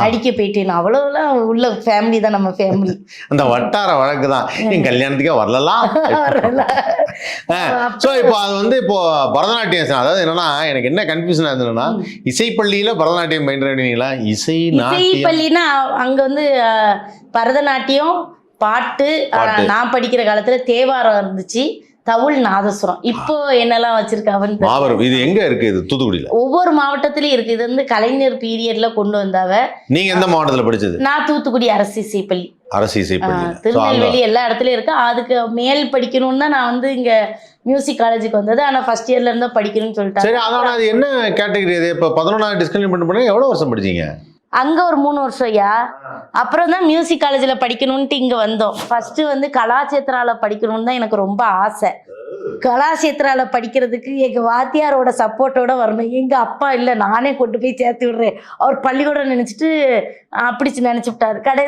நடிக்க போயிட்டேன். அவ்வளவுலாம் உள்ள ஃபேமிலி தான் நம்ம ஃபேமிலி அந்த வட்டார வழக்கு தான் என் கல்யாணத்துக்கே வரலாம் ஸோ இப்போ அது வந்து இப்போ பரதநாட்டியம் அதாவது என்னன்னா எனக்கு என்ன கன்ஃபியூஷன் இருந்ததுன்னா இசைப்பள்ளியில பரதநாட்டியம் பயின்றீங்களா இசை இசை நாட்டியம்? பள்ளினா அங்க வந்து பரதநாட்டியம் பாட்டு. நான் படிக்கிற காலத்துல தேவாரம் இருந்துச்சு. தவுள் நாதசுரம் இப்போ என்னெல்லாம் வச்சிருக்காவன்னு. மாபெரும். இது எங்க இருக்கு? இது தூத்துக்குடியில. ஒவ்வொரு மாவட்டத்திலயும் இருக்கு. இது வந்து கலைஞர் பீரியட்ல கொண்டு வந்தாவ நீங்க எந்த மாவட்டத்துல படிச்சது? நான் தூத்துக்குடி அரசு இசைப்பள்ளி அரசு இசைப்பள்ளி திருநெல்வேலி எல்லா இடத்துலயும் இருக்கு. அதுக்கு மேல் படிக்கணும்னு தான் நான் வந்து இங்க மியூசிக் காலேஜுக்கு வந்தது. ஆனா ஃபர்ஸ்ட் இயர்ல இருந்தா படிக்கணும்னு சொல்லிட்டாங்க. சரி அதான் அது என்ன கேட்டகரி இது? இப்போ பதினொன்றாவது டிஸ்கன்யூ பண்ண பண்ண எவ்வளவு வருஷம் படிச்சீங்க? அங்க ஒரு மூணு வருஷம் ஐயா. அப்புறம் தான் மியூசிக் காலேஜில் படிக்கணும்ட்டு இங்கே வந்தோம். ஃபஸ்ட்டு வந்து கலாச்சேத்ரால படிக்கணும்னு தான் எனக்கு ரொம்ப ஆசை. கலாச்சேத்ரால படிக்கிறதுக்கு எங்கள் வாத்தியாரோட சப்போர்ட்டோட வரணும். எங்கள் அப்பா இல்லை நானே கொண்டு போய் சேர்த்து விடுறேன். அவர் பள்ளிக்கூடம் நினச்சிட்டு அப்படி நினச்சி விட்டார். கடை